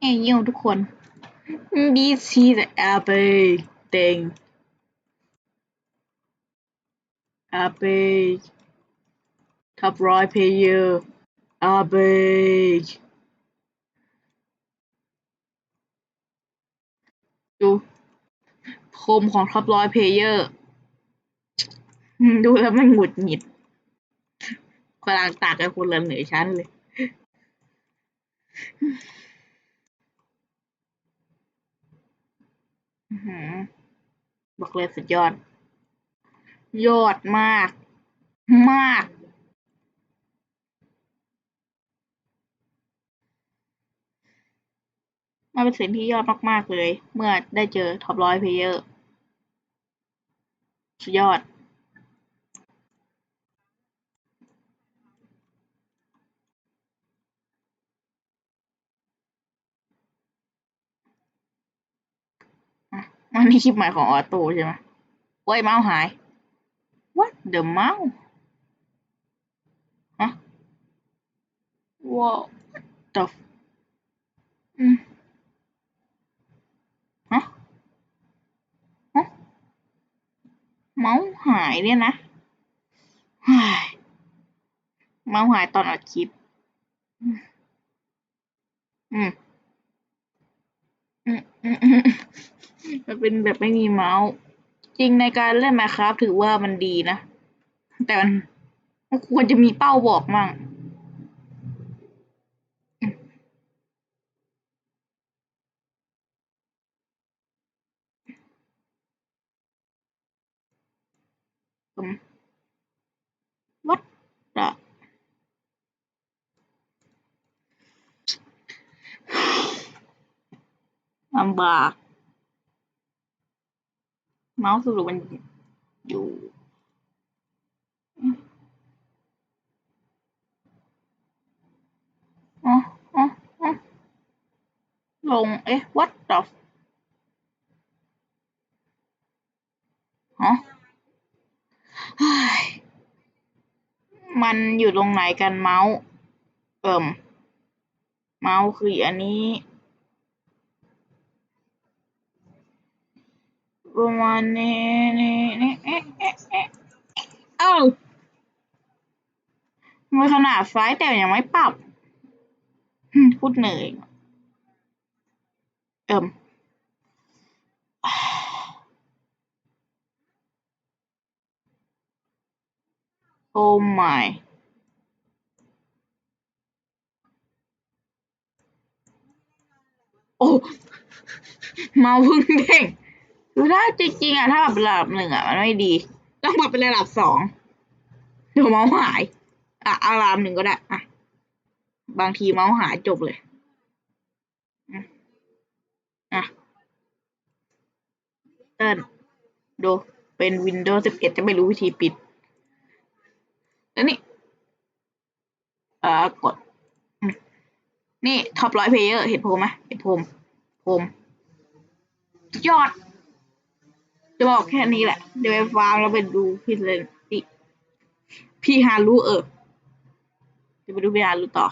เอ้ยเยี่ยมทุกคน This is everything Epic Top ร้อย player Epic ดูโคมของท็อปร้อยเพลเยอร์ดูแล้วมันหงุดหงิดกำลังตากกับคนละเหนือชั้นเลย อื้อหือ บอกเลยสุดยอด ยอดมาก มาก มันเป็นสิ่งที่ยอดมาก ๆ เลย เมื่อได้เจอท็อปร้อยเพลเยอร์ สุดยอด อะอันนี้คลิปใหม่ของออโต้ใช่ไหมโอ้ยเมาส์หาย What the mouse ฮะ What the f- อืมฮะฮะเมาส์หายเนี่ยนะเฮ้ยเมาส์หายตอนอัดคลิป อืม อืมอืมอืมอืมมัน เป็นแบบไม่มีเมาส์ จริงในการเล่น Minecraft ถือว่ามันดีนะ แต่มันควรจะมีเป้าบอกมั่งอืมอืม What the ลำบาก เมาส์สรุปมันอยู่อ๋ออ๋ออ๋อลง เอ๊ะ what the ฮะเฮ้ยมันอยู่ตรงไหนกันเมาส์ เอิ่ม เมาส์คืออันนี้ ประมาณนี้นี่นี่เอ๊ะเอ๊ะเอ๊ะเอ้าทำไมขนาดไฟแต่ยังไม่ปรับพูดเหนื่อยเอิ่มโอ้ my โอ้เมาพึ่งเด้ง คือถ้าจริงๆอะถ้าปรับระดับหนึ่งอะมันไม่ดี ต้องปรับเป็นระดับสองเดี๋ยวเมาส์หาย อะอาระดับหนึ่งก็ได้อะบางทีเมาส์หายจบเลยอะเติ้ลดูเป็น Windows 11 จะไม่รู้วิธีปิด แล้วนี่ เอ่อกด นี่ท็อปร้อยเพลเยอร์เห็นผมไหมเห็นผมผมสุดยอด จะบอกแค่นี้แหละ เดี๋ยวไปฟาร์มแล้วไปดูพี่เลนพี่พี่ฮารุเออเดี๋ยวไปดูพี่ฮารุต่อ